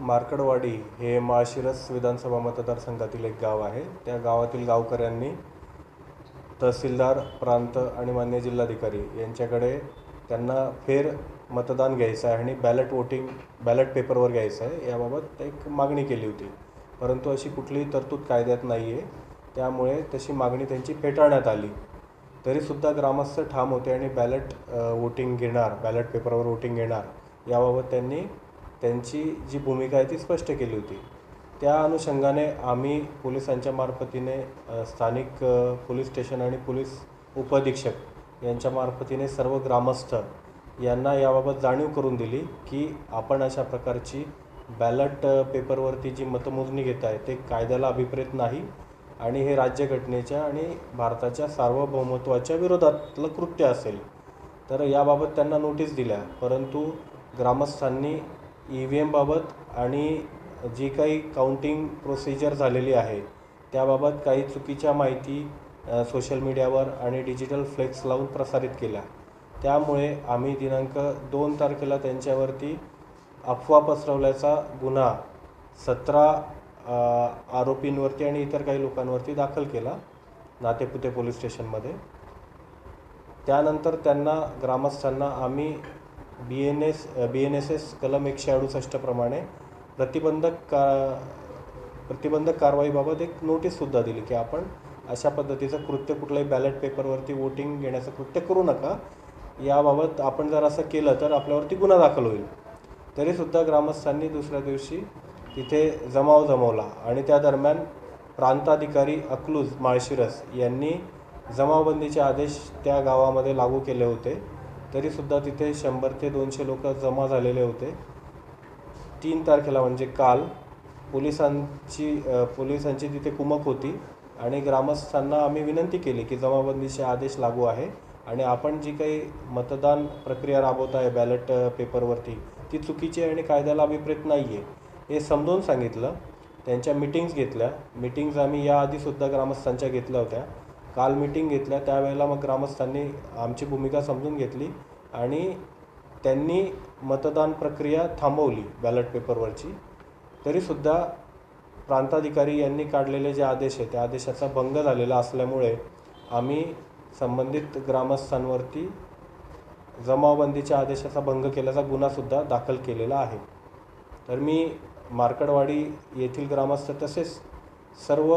मार्कडवाडी हे माळशिरस विधानसभा मतदारसंघातील एक गाव आहे. त्या गावातील गावकऱ्यांनी तहसीलदार प्रांत आणि मान्य जिल्हाधिकारी यांच्याकडे त्यांना फेर मतदान घ्यायचं आहे आणि बॅलेट वोटिंग बॅलेट पेपरवर घ्यायचं आहे. याबाबत एक मागणी केली होती. परंतु अशी कुठलीही तरतूद कायद्यात नाही आहे त्यामुळे तशी मागणी त्यांची फेटाळण्यात आली. तरीसुद्धा ग्रामस्थ ठाम होते आणि बॅलेट वोटिंग घेणार बॅलेट पेपरवर वोटिंग घेणार याबाबत त्यांनी त्यांची जी भूमिका आहे ती स्पष्ट केली होती. त्या अनुषंगाने आम्ही पोलिसांच्या मार्फतीने स्थानिक पोलीस स्टेशन आणि पोलीस उपअधीक्षक यांच्या मार्फतीने सर्व ग्रामस्थ यांना याबाबत जाणीव करून दिली की आपण अशा प्रकारची बॅलट पेपरवरती जी मतमोजणी घेत आहे ते कायद्याला अभिप्रेत नाही आणि हे राज्यघटनेच्या आणि भारताच्या सार्वभौमत्वाच्या विरोधातलं कृत्य असेल. तर याबाबत त्यांना नोटीस दिल्या परंतु ग्रामस्थांनी ई व्ही एमबाबत आणि जी काही काउंटिंग प्रोसिजर झालेली आहे त्याबाबत काही चुकीच्या माहिती सोशल मीडियावर आणि डिजिटल फ्लेक्स लावून प्रसारित केल्या. त्यामुळे आम्ही दिनांक दोन तारखेला त्यांच्यावरती अफवा पसरवल्याचा गुन्हा सतरा आरोपींवरती आणि इतर काही लोकांवरती दाखल केला नातेपुते पोलीस स्टेशनमध्ये. त्यानंतर त्यांना ग्रामस्थांना आम्ही B N S B N S S कलम एकशे अडुसष्टप्रमाणे प्रतिबंधक का प्रतिबंधक कारवाईबाबत एक नोटीससुद्धा दिली की आपण अशा पद्धतीचं कृत्य कुठल्याही बॅलेट पेपरवरती वोटिंग घेण्याचं कृत्य करू नका. याबाबत आपण जर असं केलं तर आपल्यावरती गुन्हा दाखल होईल. तरीसुद्धा ग्रामस्थांनी दुसऱ्या दिवशी तिथे जमाव जमवला आणि त्या दरम्यान प्रांताधिकारी अकलूज माळशिरस यांनी जमावबंदीचे आदेश त्या गावामध्ये लागू केले होते. तरीसुद्धा तिथे शंभर ते दोनशे लोक जमा झालेले होते. तीन तारखेला म्हणजे काल पोलिसांची पोलिसांची तिथे कुमक होती आणि ग्रामस्थांना आम्ही विनंती केली की जमाबंदीचे आदेश लागू आहे आणि आपण जी काही मतदान प्रक्रिया राबवत आहे बॅलेट पेपरवरती ती चुकीची आहे आणि कायद्याला अभिप्रेत नाही आहे हे समजावून सांगितलं. त्यांच्या मिटिंग्स घेतल्या. मिटिंग्ज आम्ही याआधीसुद्धा ग्रामस्थांच्या घेतल्या होत्या. काल मिटिंग घेतल्या त्यावेळेला मग ग्रामस्थांनी आमची भूमिका समजून घेतली आणि त्यांनी मतदान प्रक्रिया थांबवली बॅलेट पेपरवरची तरीसुद्धा प्रांताधिकारी यांनी काढलेले जे आदेश आहे त्या आदेशाचा भंग झालेला असल्यामुळे आम्ही संबंधित ग्रामस्थांवरती जमावबंदीच्या आदेशाचा भंग केल्याचा गुन्हासुद्धा दाखल केलेला आहे. तर मी मार्कडवाडी येथील ग्रामस्थ तसेच सर्व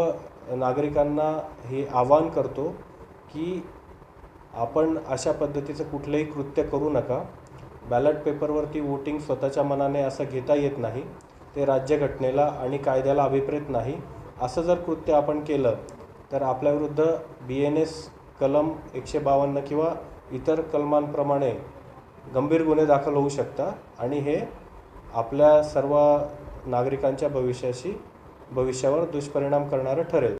नागरिकांना हे आवाहन करतो की आपण अशा पद्धतीचं कुठलंही कृत्य करू नका. बॅलट पेपरवरती वोटिंग स्वतःच्या मनाने असं घेता येत नाही. ते राज्यघटनेला आणि कायद्याला अभिप्रेत नाही. असं जर कृत्य आपण केलं तर आपल्याविरुद्ध बी एन एस कलम एकशे बावन्न किंवा इतर कलमांप्रमाणे गंभीर गुन्हे दाखल होऊ शकतात आणि हे आपल्या सर्व नागरिकांच्या भविष्याशी भविष्यावर दुष्परिणाम करणारं ठरेल.